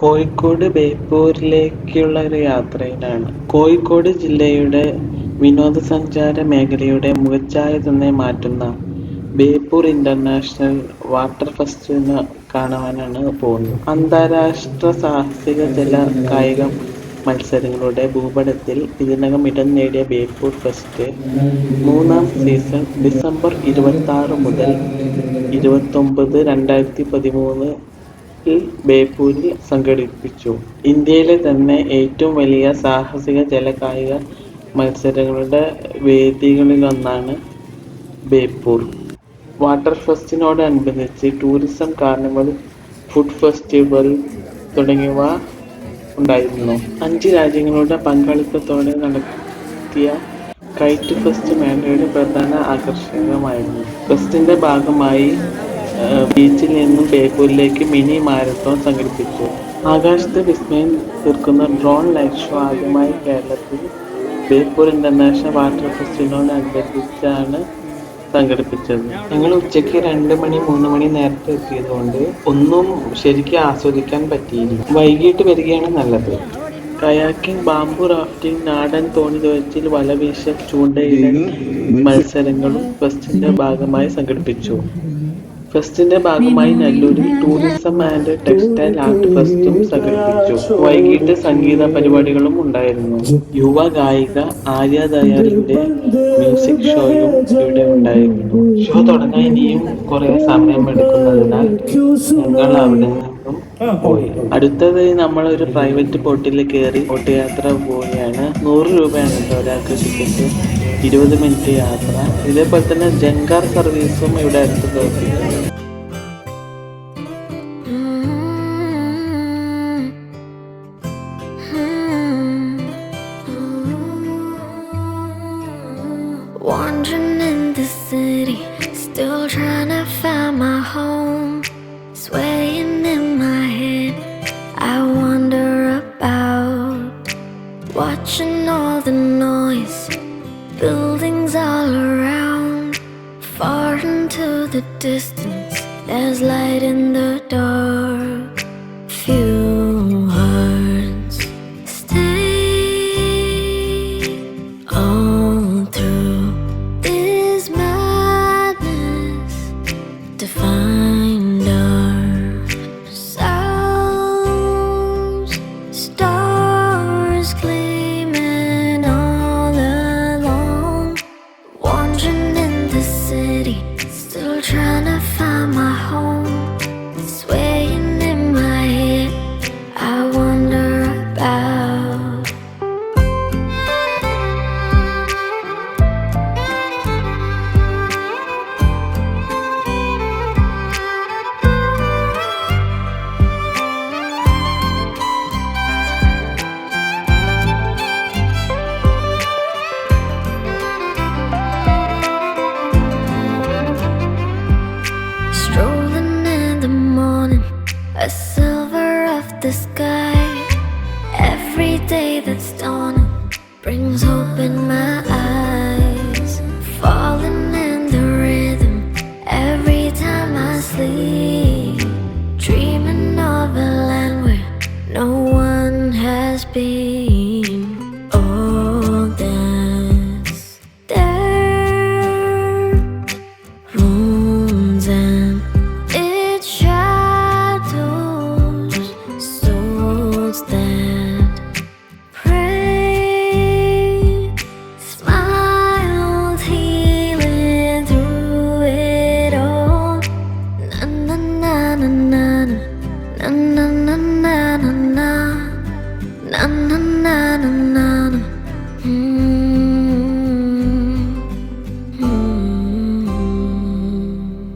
കോഴിക്കോട് ബേപ്പൂരിലേക്കുള്ള യാത്രയിലാണ്. കോഴിക്കോട് ജില്ലയുടെ വിനോദസഞ്ചാര മേഖലയുടെ മുഖച്ഛായ തന്നെ മാറ്റുന്ന ബേപ്പൂർ ഇന്റർനാഷണൽ വാട്ടർ ഫെസ്റ്റ് കാണാനാണ് പോകുന്നത്. അന്താരാഷ്ട്ര സാഹസിക ജല കായിക മത്സരങ്ങളുടെ ഭൂപടത്തിൽ ഇതിനകം ഇടം നേടിയ ബേപ്പൂർ ഫെസ്റ്റ് മൂന്നാം സീസൺ ഡിസംബർ ഇരുപത്താറ് മുതൽ ഇരുപത്തൊമ്പത് രണ്ടായിരത്തി പതിമൂന്ന് ൽ ബേപ്പൂരിൽ സംഘടിപ്പിച്ചു. ഇന്ത്യയിലെ തന്നെ ഏറ്റവും വലിയ സാഹസിക ജല കായിക മത്സരങ്ങളുടെ വേദികളിലൊന്നാണ് ബേപ്പൂർ. വാട്ടർ ഫെസ്റ്റിനോടനുബന്ധിച്ച് ടൂറിസം കാർണിവൽ, ഫുഡ് ഫെസ്റ്റിവൽ തുടങ്ങിയവ ഉണ്ടായിരുന്നു. അഞ്ച് രാജ്യങ്ങളുടെ പങ്കാളിത്തത്തോടെ നടത്തിയ കൈറ്റ് ഫെസ്റ്റ് മേളയുടെ പ്രധാന ആകർഷണമായിരുന്നു. ഫെസ്റ്റിന്റെ ഭാഗമായി ബീച്ചിൽ നിന്നും ബേപ്പൂരിലേക്ക് മിനി മാരത്തോൺ സംഘടിപ്പിച്ചു. ആകാശത്ത് വിസ്മയം തീർക്കുന്ന ഡ്രോൺ ലൈറ്റ് ഷോ ആദ്യമായി കേരളത്തിൽ ബേപ്പൂർ ഇന്റർനാഷണൽ വാട്ടർ ഫെസ്റ്റിനോടനുബന്ധിച്ചാണ് സംഘടിപ്പിച്ചത്. ഞങ്ങൾ ഉച്ചയ്ക്ക് രണ്ട് മണി മൂന്ന് മണി നേരത്തെ എത്തിയതുകൊണ്ട് ഒന്നും ശരിക്കും ആസ്വദിക്കാൻ പറ്റിയില്ല. വൈകിട്ട് വരികയാണ് നല്ലത്. കയാക്കിംഗ്, ബാംബു റാഫ്റ്റിംഗ്, നാടൻ തോണി തുഴച്ചിൽ, വലവീശൽ, ചൂണ്ടയിടൽ മത്സരങ്ങളും ഫെസ്റ്റിന്റെ ഭാഗമായി സംഘടിപ്പിച്ചു. ഫെസ്റ്റിന്റെ ഭാഗമായി നല്ലൂരിൽ ടൂറിസം ആൻഡ് ടെക്സ്റ്റൈൽ ആർട്ട് ഫെസ്റ്റും സംഘടിപ്പിച്ചു. വൈകിട്ട് സംഗീത പരിപാടികളും ഉണ്ടായിരുന്നു. യുവ ഗായിക ആര്യ ദയാലിന്റെ മ്യൂസിക് ഷോയും ഇവിടെ ഉണ്ടായിരുന്നു. ഷോ തുടങ്ങാൻ ഇനിയും കുറെ സമയം എടുക്കുന്നതിനാൽ ഞങ്ങൾ അവിടെ നിന്നും പോയി. നമ്മൾ ഒരു പ്രൈവറ്റ് ബോട്ടിൽ കയറി ബോട്ട് യാത്ര പോവുകയാണ്. നൂറ് രൂപയാണ് ഒരാൾക്ക് ടിക്കറ്റ്. ഇരുപത് മിനിറ്റ് യാത്ര. ഇതേപോലെ തന്നെ ജങ്കാർ സർവീസും ഇവിടെ അടുത്ത് പ്രവർത്തിക്കുന്നു. Buildings all around. Far into the distance, there's light in the dark. My home. be na na na.